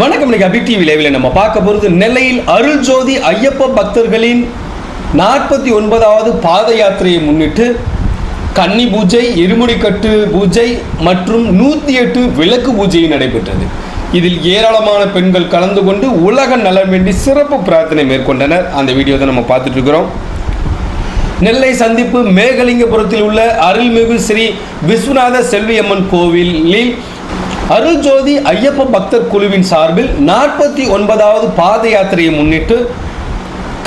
வணக்கம் இன்னைக்கு அபி டிவி லைவில் நம்ம பார்க்க போகிறது நெல்லையில் அருள் ஜோதி ஐயப்ப பக்தர்களின் நாற்பத்தி ஒன்பதாவது பாத யாத்திரையை முன்னிட்டு கன்னி பூஜை இருமுடிக்கட்டு பூஜை மற்றும் நூற்றி எட்டு விளக்கு பூஜை நடைபெற்றது. இதில் ஏராளமான பெண்கள் கலந்து கொண்டு உலக நலன் வேண்டி சிறப்பு பிரார்த்தனை மேற்கொண்டனர். அந்த வீடியோ தான் நம்ம பார்த்துட்டு இருக்கிறோம். நெல்லை சந்திப்பு மேகலிங்கபுரத்தில் உள்ள அருள்மிகு ஸ்ரீ விஸ்வநாத செல்வியம்மன் கோவிலில் அருள் ஜோதி ஐயப்ப பக்தர் குழுவின் சார்பில் நாற்பத்தி ஒன்பதாவது பாத யாத்திரையை முன்னிட்டு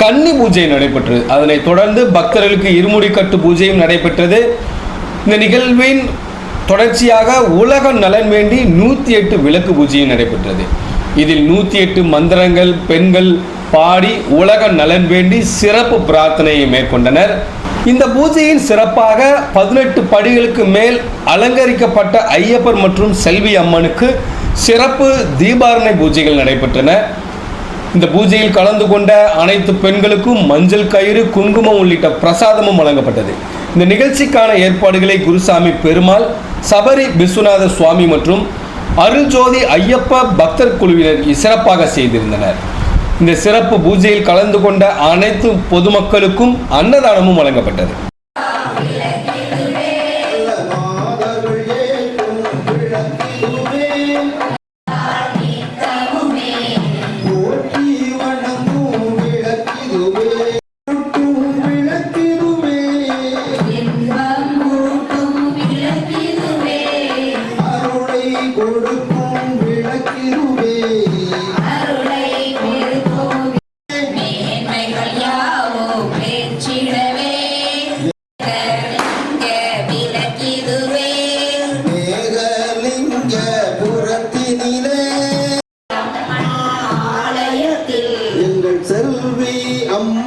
கன்னி பூஜை நடைபெற்றது. அதனைத் தொடர்ந்து பக்தர்களுக்கு இருமுடி கட்டு பூஜையும் நடைபெற்றது. இந்த நிகழ்வின் தொடர்ச்சியாக உலக நலன் வேண்டி நூற்றி எட்டு விளக்கு பூஜையும் நடைபெற்றது. இதில் நூற்றி எட்டு மந்திரங்கள் பெண்கள் பாடி உலக நலன் வேண்டி சிறப்பு பிரார்த்தனையை மேற்கொண்டனர். இந்த பூஜையின் சிறப்பாக பதினெட்டு படிகளுக்கு மேல் அலங்கரிக்கப்பட்ட ஐயப்பர் மற்றும் செல்வி அம்மனுக்கு சிறப்பு தீபாரணை பூஜைகள் நடைபெற்றன. இந்த பூஜையில் கலந்து கொண்ட அனைத்து பெண்களுக்கும் மஞ்சள் கயிறு குங்குமம் உள்ளிட்ட பிரசாதமும் வழங்கப்பட்டது. இந்த நிகழ்ச்சிக்கான ஏற்பாடுகளை குருசாமி பெருமாள் சபரி விஸ்வநாத சுவாமி மற்றும் அருள்ஜோதி ஐயப்ப பக்தர் குழுவினர் சிறப்பாக செய்திருந்தனர். இந்த சிறப்பு பூஜையில் கலந்து கொண்ட அனைத்து பொதுமக்களுக்கும் அன்னதானமும் வழங்கப்பட்டது.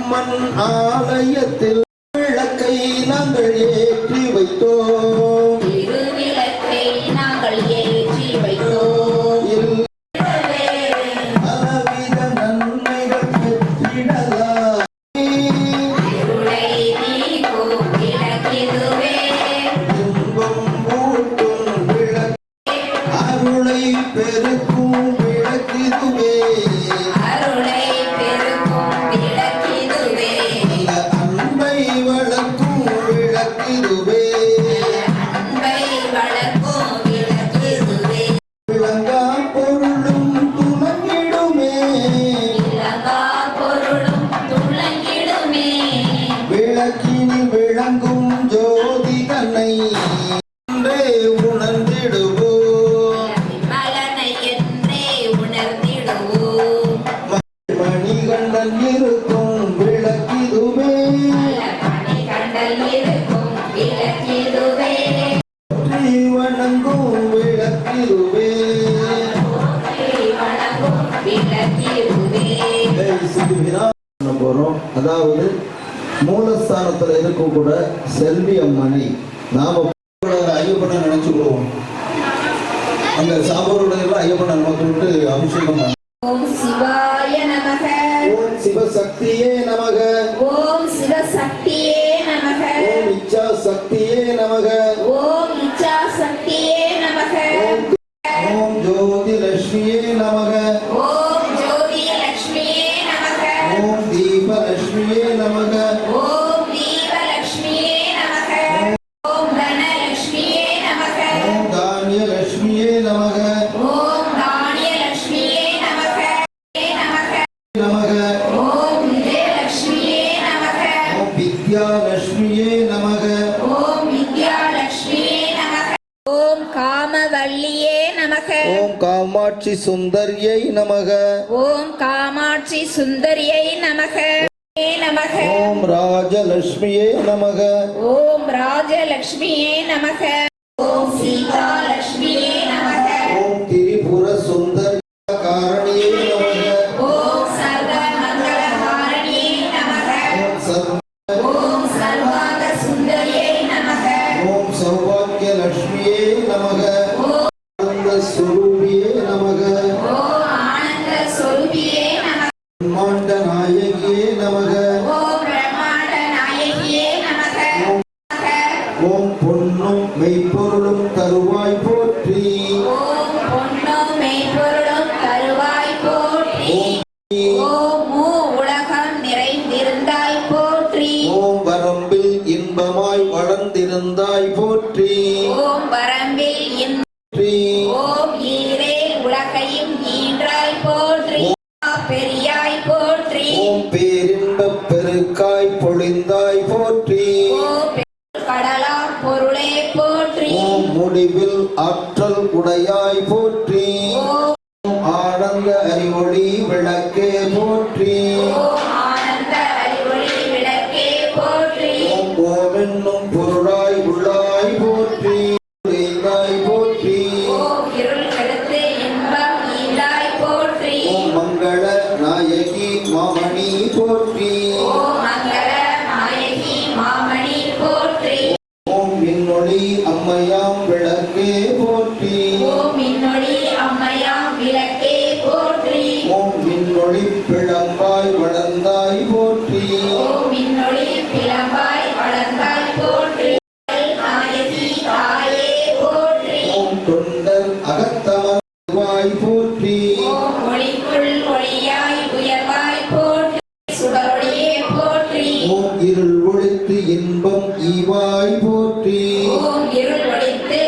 அம்மன் ஆலயத்தில் விளக்கை நாங்கள் ஏற்றி வைத்தோம். இல் பலவித நன்மைகள் பெற்றிடலாம். இன்பம் ஊட்டும் விளக்கு அருளை பெருக்கும் விளக்கிதுவே இந்த அதாவது மூலஸ்தானத்துல இருக்கும் கூட செல்வி அம்மனை நாம ஐயப்பனை நினைச்சுக்கிடுவோம் அந்த சாப்பாடு எல்லாம் ஐயப்பனை நமக்கு விட்டு அபிஷேகம் ஓம் சிவாய நமக. ஓம் சிவசக்தியே நமக. ஓம் சிவசக்தியே நமக. ஓம் காமாட்சி சுந்தரியை நமக. ஓம் காமாட்சி சுந்தரியை நமக. நமக. ஓம் ராஜலட்சுமியே நமக. ஓம் ராஜலட்சுமியே நமக. ஓம் சீதாலட்சுமியே மெய்ப்பொருளும் தருவாய் போற்றி. மெய்ப்பொருளும் தருவாய் போற்றி. உலகம் நிறைந்திருந்தாய் போற்றி. ஓம் வரம்பில் இன்பமாய் வளர்ந்திருந்தாய் போற்றி. ஓம் வரம்பில் இன்பி ஓம் ஈரே உலகையும் ஈன்றாய் போற்றி. பெரியாய் போற்றி. ஓம் பேரின்ப ஆற்றல் உடையாய் போற்றி. ஆனந்த அறிவொளி விளக்கே போற்றி. உயர்வாய் போற்றி. ஒளிக்குள் ஒளியாய் உயர்வாய் போற்றி. சுடரொளியே போற்றி. ஓம் இருள் ஒழித்து இன்பம் ஈவாய் போற்றி. ஓம் இருள் ஒழித்து